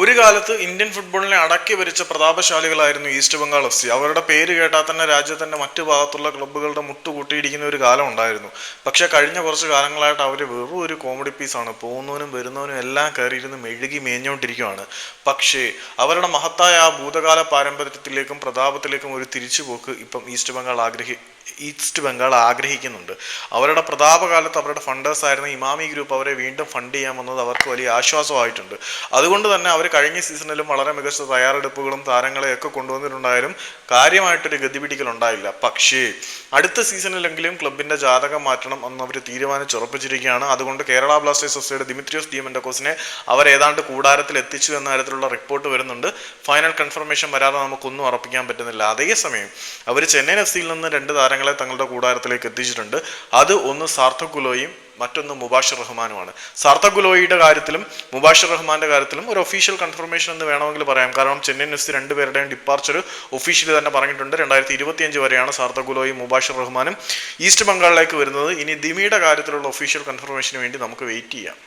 ഒരു കാലത്ത് ഇന്ത്യൻ ഫുട്ബോളിനെ അടക്കി വരിച്ച പ്രതാപശാലികളായിരുന്നു ഈസ്റ്റ് ബംഗാൾ എഫ് സി. അവരുടെ പേര് കേട്ടാൽ തന്നെ രാജ്യത്തിന്റെ മറ്റു ഭാഗത്തുള്ള ക്ലബ്ബുകളുടെ മുട്ടുകൂട്ടിയിരിക്കുന്ന ഒരു കാലം ഉണ്ടായിരുന്നു. പക്ഷെ കഴിഞ്ഞ കുറച്ച് കാലങ്ങളായിട്ട് അവർ വെറും ഒരു കോമഡി പീസാണ് പോകുന്നവനും വരുന്നവനും എല്ലാം കയറിയിരുന്ന് മെഴുകി മേഞ്ഞുകൊണ്ടിരിക്കുകയാണ് പക്ഷേ അവരുടെ മഹത്തായ ആ ഭൂതകാല പാരമ്പര്യത്തിലേക്കും പ്രതാപത്തിലേക്കും ഒരു തിരിച്ചുപോക്ക് ഇപ്പം ഈസ്റ്റ് ബംഗാൾ ആഗ്രഹി ഈസ്റ്റ് ബംഗാൾ ആഗ്രഹിക്കുന്നുണ്ട്. അവരുടെ പ്രതാപകാലത്ത് അവരുടെ ഫണ്ടേഴ്സ് ആയിരുന്ന ഇമാമി ഗ്രൂപ്പ് അവരെ വീണ്ടും ഫണ്ട് ചെയ്യാൻ വന്നത് അവർക്ക് വലിയ ആശ്വാസമായിട്ടുണ്ട്. അതുകൊണ്ട് തന്നെ അവർ കഴിഞ്ഞ സീസണിലും വളരെ മികച്ച തയ്യാറെടുപ്പുകളും താരങ്ങളെയൊക്കെ കൊണ്ടുവന്നിട്ടുണ്ടായാലും കാര്യമായിട്ടൊരു ഗതിപിടിക്കൽ ഉണ്ടായില്ല. പക്ഷേ അടുത്ത സീസണിലെങ്കിലും ക്ലബിന്റെ ജാതകം മാറ്റണം എന്ന് അവർ തീരുമാനിച്ചുറപ്പിച്ചിരിക്കുകയാണ്. അതുകൊണ്ട് Kerala Blasters F Dimitrios Dimitrios ഡിയമെൻഡക്കോസിനെ അവർ ഏതാണ്ട് കൂടാരത്തിൽ എത്തിച്ചു എന്ന തരത്തിലുള്ള റിപ്പോർട്ട് വരുന്നുണ്ട്. ഫൈനൽ കൺഫർമേഷൻ വരാതെ നമുക്കൊന്നും ഉറപ്പിക്കാൻ പറ്റുന്നില്ല. അതേസമയം അവർ ചെന്നൈ എഫ് സിയിൽ നിന്ന് രണ്ട് താരങ്ങളെ തങ്ങളുടെ കൂടാരത്തിലേക്ക് എത്തിച്ചിട്ടുണ്ട്. അത് ഒന്ന് സാർത്ഥക് ഗുലോയും മറ്റൊന്ന് മുബാഷിർ റഹ്മാനുമാണ്. സാർത്ഥക് ഗുലോയിയുടെ കാര്യത്തിലും മുബാഷിർ റഹ്മാന്റെ കാര്യത്തിലും ഒരു ഒഫീഷ്യൽ കൺഫർമേഷൻ എന്ന് വേണമെങ്കിൽ പറയാം. കാരണം ചെന്നൈ എഫ് സി രണ്ടുപേരുടെയും ഡിപ്പാർച്ചർ ഒഫീഷ്യലി തന്നെ പറഞ്ഞിട്ടുണ്ട്. രണ്ടായിരത്തി ഇരുപത്തിയഞ്ച് വരെയാണ് സാർത്ഥക് മുബാഷിർ റഹ്മാനും ഈസ്റ്റ് ബംഗാളിലേക്ക് വരുന്നത്. ഇനി ദിമിയുടെ കാര്യത്തിലുള്ള ഒഫീഷ്യൽ കൺഫർമേഷന് വേണ്ടി നമുക്ക് വെയിറ്റ് ചെയ്യാം.